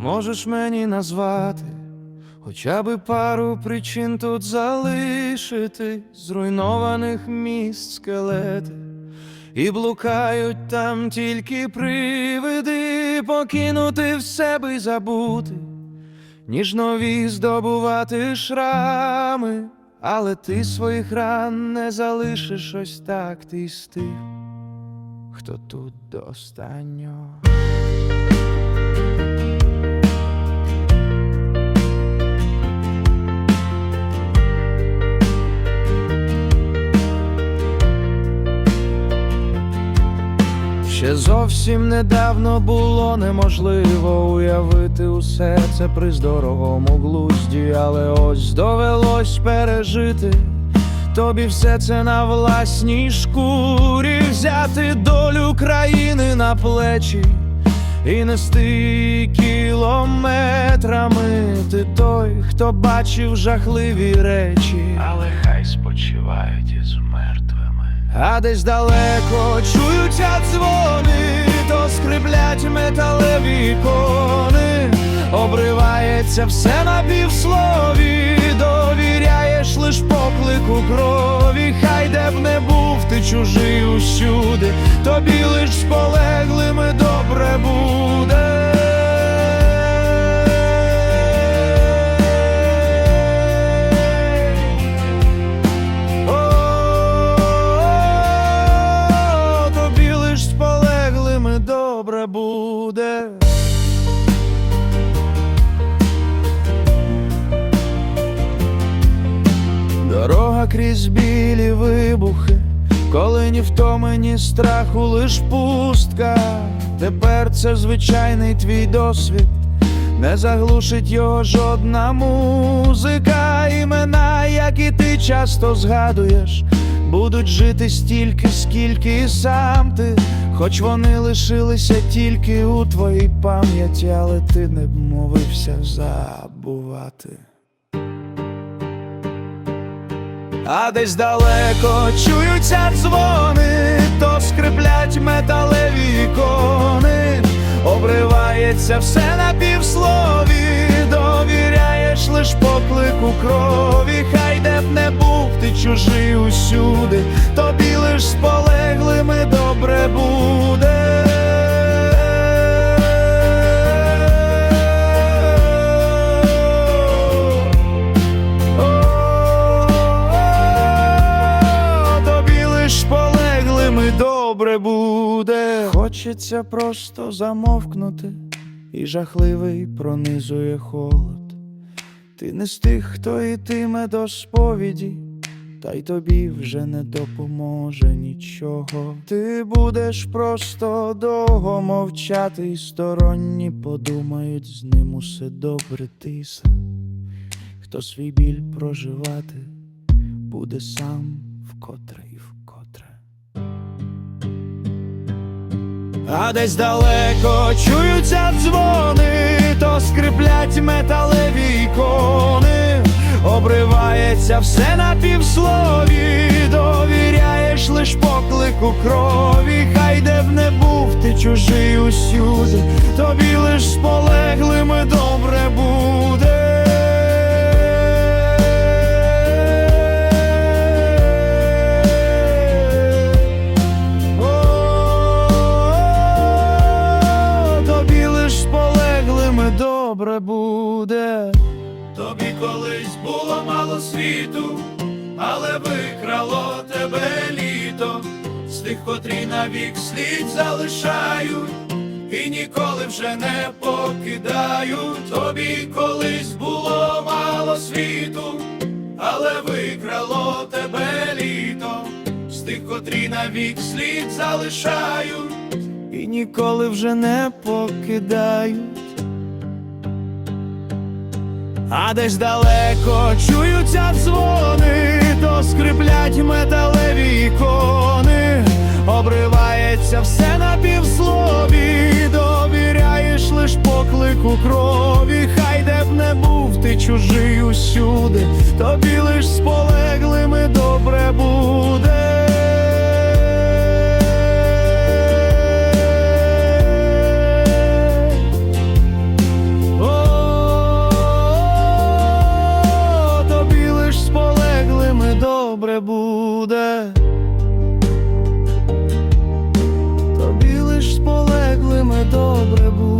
можеш мені назвати хоча би пару причин тут залишити? Зруйнованих міст скелети, і блукають там тільки привиди, покинути в себе забути, ніж нові здобувати шрами, але ти своїх ран не залишиш ось так ти з тих, хто тут до останнього. Ще зовсім недавно було неможливо уявити усе це при здоровому глузді, але ось довелось пережити. Тобі все це на власній шкурі взяти долю країни на плечі і нести кілометрами. Ти той, хто бачив жахливі речі, але хай спочивають із мертвими. А десь далеко чуються дзвони, то скриплять металеві кони, обривається все на півслові, довіряєш лиш поклику крові, хай де б не був ти чужий усюди, тобі лиш з крізь білі вибухи, коли ні втоми, ні страху, лиш пустка. Тепер це звичайний твій досвід, не заглушить його жодна музика. Імена, як і ти часто згадуєш, будуть жити стільки, скільки і сам ти, хоч вони лишилися тільки у твоїй пам'яті, але ти не мовився забувати. А десь далеко чуються дзвони, то скриплять металеві ікони, обривається все на півслові, довіряєш лиш поклику крові, хай де б не був ти чужий добре буде. Хочеться просто замовкнути, і жахливий пронизує холод. Ти не з тих, хто йтиме до сповіді, та й тобі вже не допоможе нічого. Ти будеш просто довго мовчати, і сторонні подумають, з ним усе добре тиса. Хто свій біль проживати буде сам вкотре і вкотре. А десь далеко чуються дзвони, то скриплять металеві ікони, обривається все на півслові, довіряєш лиш поклику крові, хай де б не був ти чужий усюди, тобі лиш з полеглими добре добре буде. Тобі колись було мало світу, але викрало тебе літо, з тих, котрі навік слід залишають, і ніколи вже не покидають. Тобі колись було мало світу, але викрало тебе літо, з тих, котрі навік слід залишають. і ніколи вже не покидають. А десь далеко чуються дзвони, то скриплять металеві ікони, обривається все на півслові, довіряєш лиш поклику крові, хай де б не був ти чужий усюди, тобі тобі лиш з полеглими добре буде.